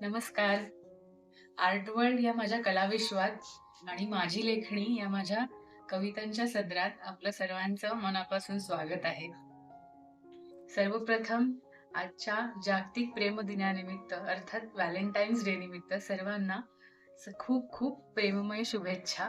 नमस्कार. Art world या माझ्या कलाविश्वात आणि माझी लेखणी या माझ्या कवितांच्या सदरात आपलं सर्वांचं मनापासून स्वागत आहे. सर्वप्रथम आजच्या जागतिक प्रेम दिनानिमित्त अर्थात व्हॅलेंटाईन्स डे निमित्त सर्वांना खूप खूप प्रेममय शुभेच्छा.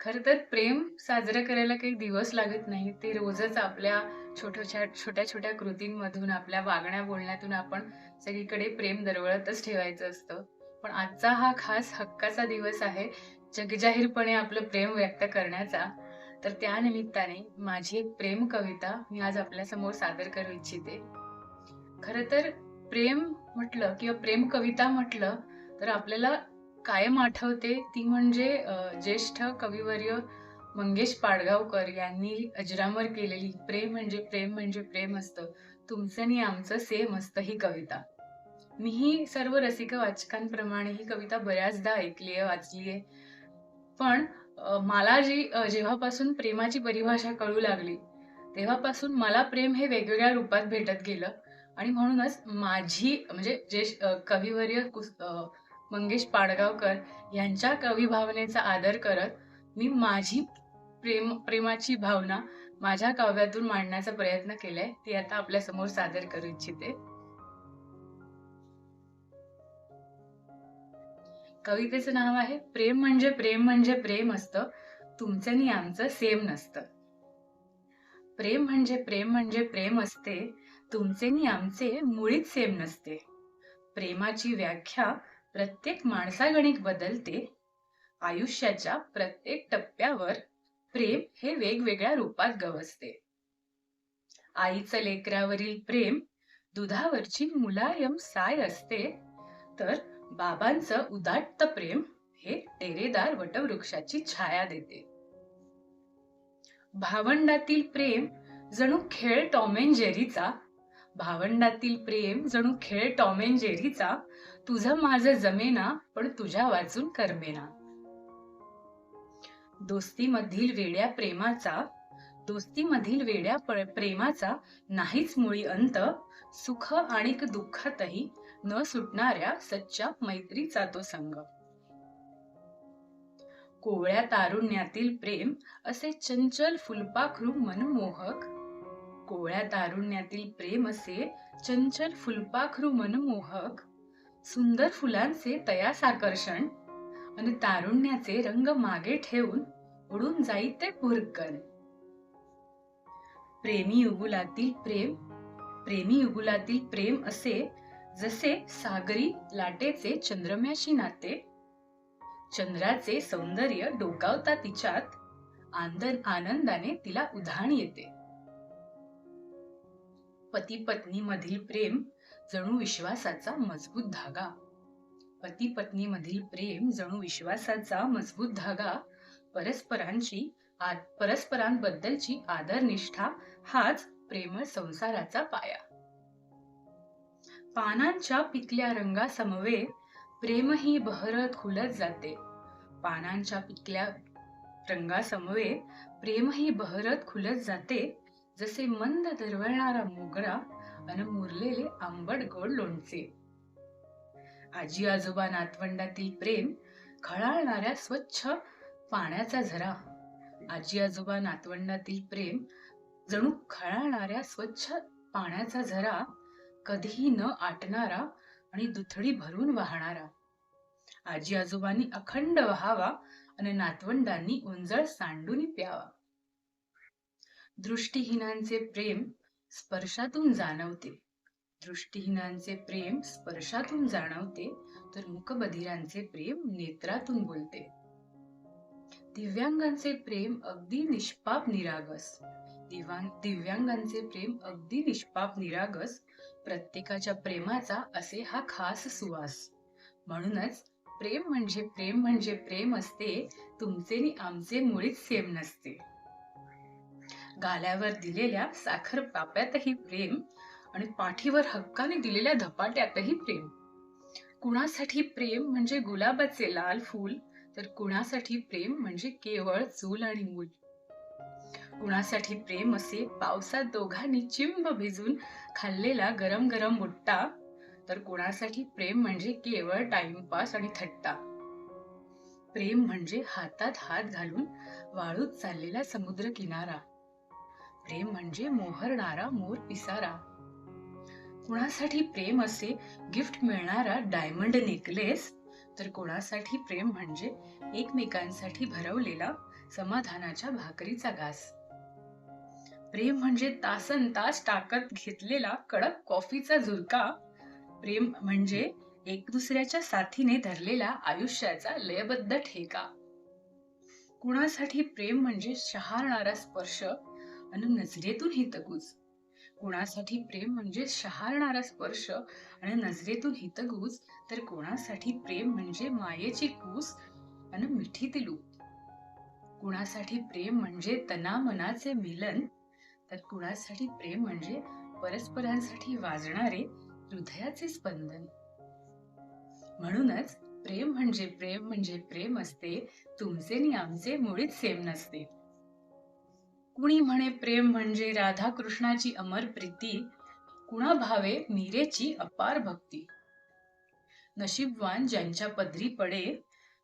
खर तर प्रेम साजरं करायला काही दिवस लागत नाही ते रोजच आपल्या छोट्या छोट्या छोट्या कृतींमधून आपल्या वागण्या बोलण्यातून आपण सगळीकडे प्रेम दरवळतच ठेवायचं असतं. पण आजचा हा खास हक्काचा दिवस आहे जगजाहीरपणे आपलं प्रेम व्यक्त करण्याचा. तर त्या निमित्ताने माझी एक प्रेम कविता मी आज आपल्यासमोर सादर करू इच्छिते. खर तर प्रेम म्हटलं किंवा प्रेम कविता म्हटलं तर आपल्याला कायम आठवते ती म्हणजे ज्येष्ठ कविवर्य मंगेश पाडगावकर यांनी अजरामर केलेली प्रेम म्हणजे प्रेम म्हणजे प्रेम असतं. तुमचं आणि आमचं सेम असतं ही कविता. मीही सर्व रसिक वाचकांप्रमाणे ही कविता बऱ्याचदा ऐकली आहे वाचली आहे. पण मला जी जेव्हापासून प्रेमाची परिभाषा कळू लागली तेव्हापासून मला प्रेम हे वेगवेगळ्या रूपात भेटत गेलं. आणि म्हणूनच माझी म्हणजे जे कविवर्य कुस- मंगेश पाडगावकर यांच्या कविभावनेचा आदर करत मी माझी प्रेम प्रेमाची भावना माझ्या काव्यातून मांडण्याचा प्रयत्न केलाय ती आता आपल्यासमोर सादर करू इच्छिते. कवितेचं नाव आहे प्रेम म्हणजे प्रेम म्हणजे प्रेम असतं तुमचं आणि आमचं सेम नसतं. प्रेम म्हणजे प्रेम म्हणजे प्रेम असते तुमचे आणि आमचे मुळीच सेम नसते. प्रेमाची व्याख्या प्रत्येक माणसागणिक बदलते आयुष्याच्या प्रत्येक टप्प्यावर प्रेम हे वेगवेगळ्या रूपात गवसते. आईचं लेकरावरील प्रेम दुधावरची मुलायम साय असते. तर बाबांचं उदात्त प्रेम हे टेरेदार वटवृक्षाची छाया देते. भावंडातील प्रेम जणू खेळ टॉम जेरीचा भावंडातील प्रेम जणू खेळ टॉम जेरीचा तुझं माझं जमेना पण तुझ्या वाचून करमेना. दोस्तीमधील वेड्या प्रेमाचा दोस्तीमधील वेड्या प्रेमाचा नाहीच मुळी अंत सुख आणि दुःखातही न सुटणाऱ्या सच्च्या मैत्रीचा तो संग. कोवळ्या तारुण्यातील प्रेम असे चंचल फुलपाखरू मनमोहक कोवळ्या तारुण्यातील प्रेम असे चंचल फुलपाखरू मनमोहक सुंदर फुलांचे तयास आकर्षण आणि तारुण्याचे रंग मागे ठेवून उडून जाई ते भुरकन. प्रेमी युगुलातील प्रेम प्रेमी युगुलातील प्रेम असे जसे सागरी लाटेचे चंद्रम्याशी नाते चंद्राचे सौंदर्य डोकावता तिच्यात आंदन आनंदाने तिला उधाण येते. पती पत्नी मधील प्रेम जणू विश्वासाचा मजबूत धागा. पती पत्नी मधील प्रेम जणू विश्वासाचा मजबूत धागा परस्परांची परस्परांबद्दलची आदर निष्ठा हाच प्रेमळ संसाराचा पाया. पानांच्या पिकल्या रंगा समवे प्रेमही बहरत खुलत जाते. पानांच्या पिकल्या रंगासमवे प्रेमही बहरत खुलत जाते. जसे मंद दरवळणारा मोगरा अन मुरलेले आंबट गोड लोणचे. आजी आजोबा नातवंडातील प्रेम खळाळणाऱ्या स्वच्छ पाण्याचा झरा. आजी आजोबा नातवंडातील प्रेम जणू खळाळणाऱ्या स्वच्छ पाण्याचा झरा कधीही न आटणारा आणि दुथडी भरून वाहणारा. आजी आजोबांनी अखंड व्हावा आणि नातवंडांनी उंजळ सांडून प्यावा. दृष्टीहीनांचे प्रेम स्पर्शातून जाणवते. दृष्टीहीनांचे प्रेम स्पर्शातून जाणवते तर मुकबधिरांचे प्रेम नेत्रातून बोलते. दिव्यांगांचे प्रेम अगदी निष्पाप निरागस. दिव्यांग दिव्यांगांचे प्रेम अगदी निष्पाप निरागस प्रत्येकाच्या प्रेमाचा असे हा खास सुवास. म्हणूनच प्रेम म्हणजे प्रेम म्हणजे प्रेम असते तुमचे नि आमचे मुळीच सेम नसते. गाल्यावर दिलेल्या साखर पाप्यातही प्रेम आणि पाठीवर हक्काने दिलेल्या धपाट्यातही प्रेम. कुणासाठी प्रेम म्हणजे गुलाबाचे लाल फूल तर कुणासाठी प्रेम म्हणजे केवळ चूल आणि मूल. कुणासाठी प्रेम असे पावसात दोघांनी चिंब भिजून खाल्लेला गरम गरम बुट्टा तर कोणासाठी प्रेम म्हणजे केवळ टाइमपास आणि थट्टा. प्रेम म्हणजे हातात हात घालून वाळूत चाललेला समुद्र किनारा. प्रेम म्हणजे मोहरणारा मोर पिसारा. कुणासाठी प्रेम असे गिफ्ट मिळणारा डायमंड नेकलेस? तर कोणासाठी प्रेम म्हणजे एकमेकांसाठी भरवलेला समाधानाच्या भाकरीचा घास. प्रेम म्हणजे तासन तास टाकत घेतलेला कडक कॉफीचा झुरका. प्रेम म्हणजे एक दुसऱ्याच्या साथीने धरलेला आयुष्याचा लयबद्ध ठेका. कुणासाठी प्रेम म्हणजे शहारणारा स्पर्श आणि नजरेतून हितगुज कुणासाठी प्रेम म्हणजे शहारणारा स्पर्श आणि नजरेतून हितगूज तर कोणासाठी प्रेम म्हणजे मायेची कूस आणि मिठी लूप कुणासाठी प्रेम म्हणजे तना मनाचे मिलन तर कुणासाठी प्रेम म्हणजे परस्परांसाठी वाजणारे हृदयाचे स्पंदन. म्हणूनच प्रेम म्हणजे प्रेम म्हणजे प्रेम असते तुमचे आणि आमचे मुळीच सेम नसते. कुणी म्हणे प्रेम म्हणजे राधा कृष्णाची अमर प्रीती कुणा भावे मीरेची अपार भक्ती. नशीबवान ज्यांच्या पदरी पडे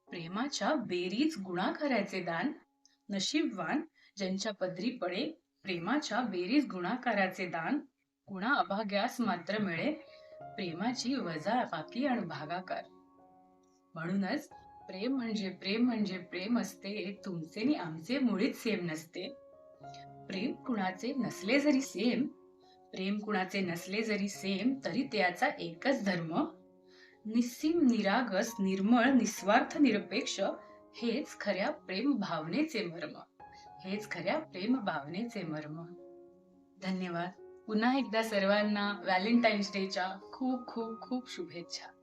प्रेमाच्या बेरीज गुणाकाराचे दान. नशीबवान ज्यांच्या पदरी पडे प्रेमाच्या बेरीज गुणाकाराचे दान. कुणा अभाग्यास मात्र मिळे प्रेमाची वजा बाकी आणि भागाकार. म्हणूनच प्रेम म्हणजे प्रेम म्हणजे प्रेम असते तुमचे आणि आमचे मुळीच सेम नसते. प्रेम कुणाचे नसले जरी सेम प्रेम कुणाचे नसले जरी सेम तरी त्याचा एकच धर्म निस्सीम निरागस निर्मळ निस्वार्थ निरपेक्ष हेच खऱ्या प्रेम भावनेचे मर्म. हेच खऱ्या प्रेम भावनेचे मर्म. धन्यवाद. पुन्हा एकदा सर्वांना व्हॅलेंटाईन्स डेच्या खूप खूप खूप शुभेच्छा.